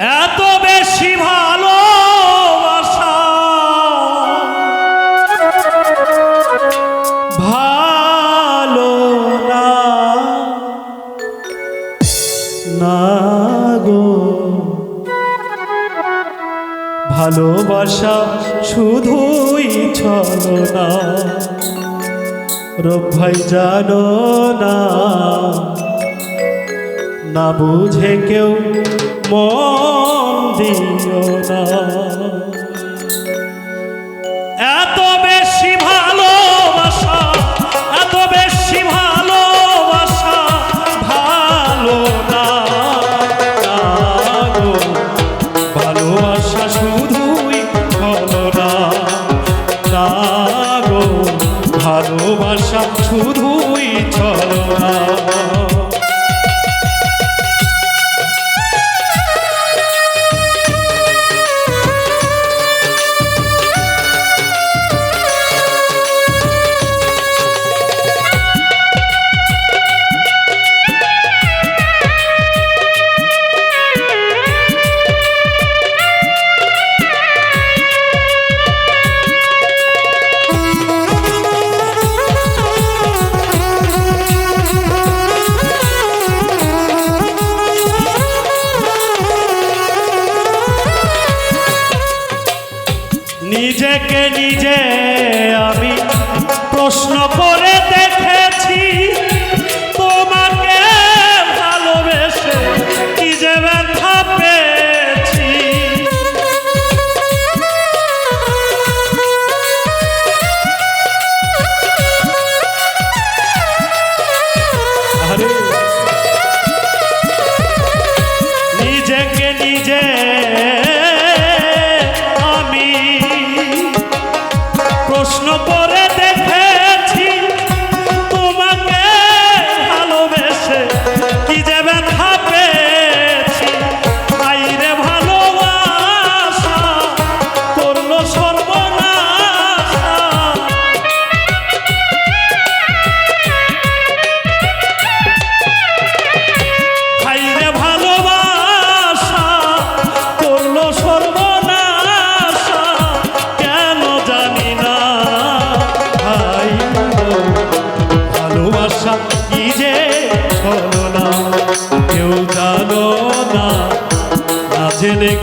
এত বেশি ভালোবাসা। ভালো না। না গো। ভালোবাসা শুধুই ছলো না। রব ভাই জানো না। না বুঝে কেউ, মন দিও না। এত বেশি ভালোবাসা, এত বেশি ভালোবাসা ভালো না। ভালোবাসা শুধুই না। না ভালোবাসা শুধুই চলো না। নিজেকে নিজে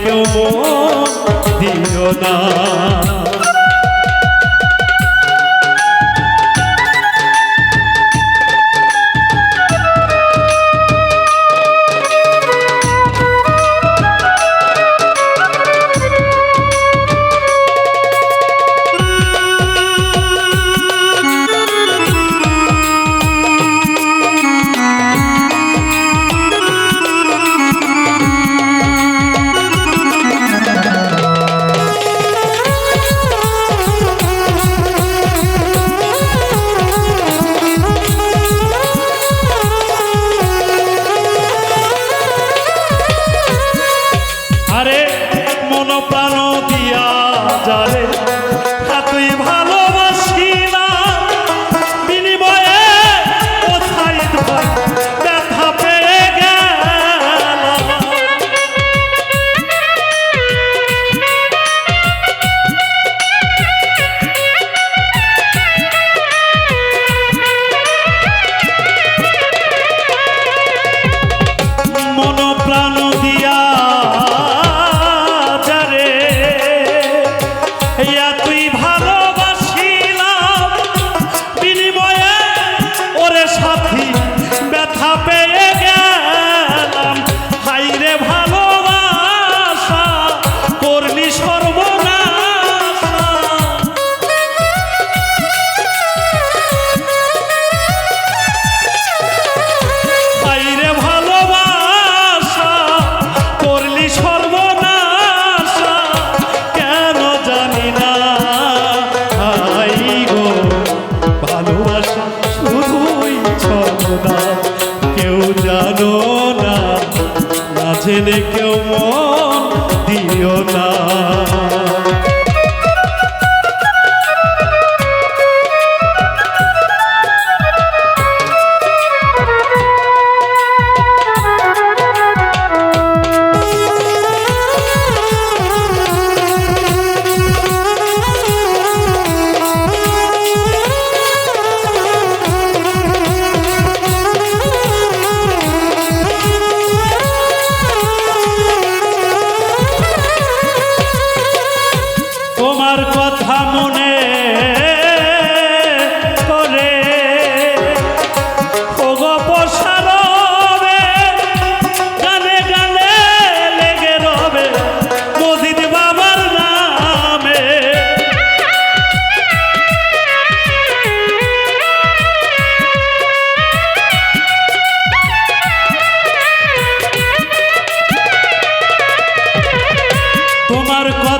কেউ দিও না। আরে মন প্রাণ দিয়া যারে ব্যথা পেয়ে গেলাম। হাইরে ভালোবাসা, করলি সর্বনাশা। বাইরে ভালোবাসা, করলি সর্বনাশা। কেন জানি না। হাই গো, ভালোবাসা না জেনে কেউ মন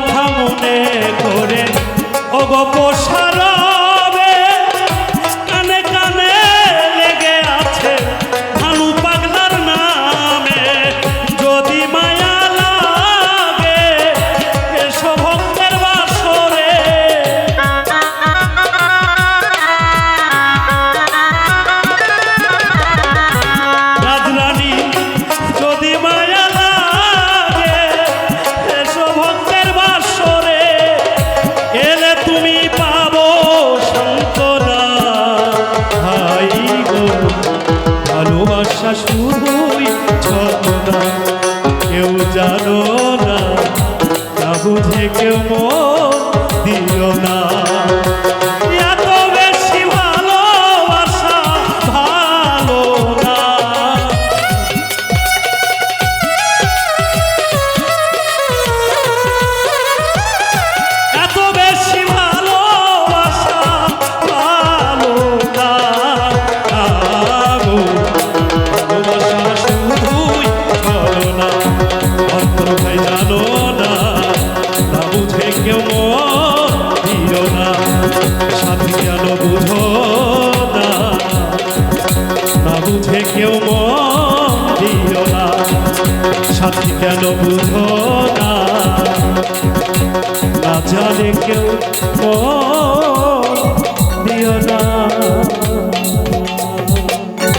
কথা মনে করেন ও গো পোষারা কেউ জানো না বুঝে কেউ মন দিল না। সাথী কেন বুঝো না। জানে কেউ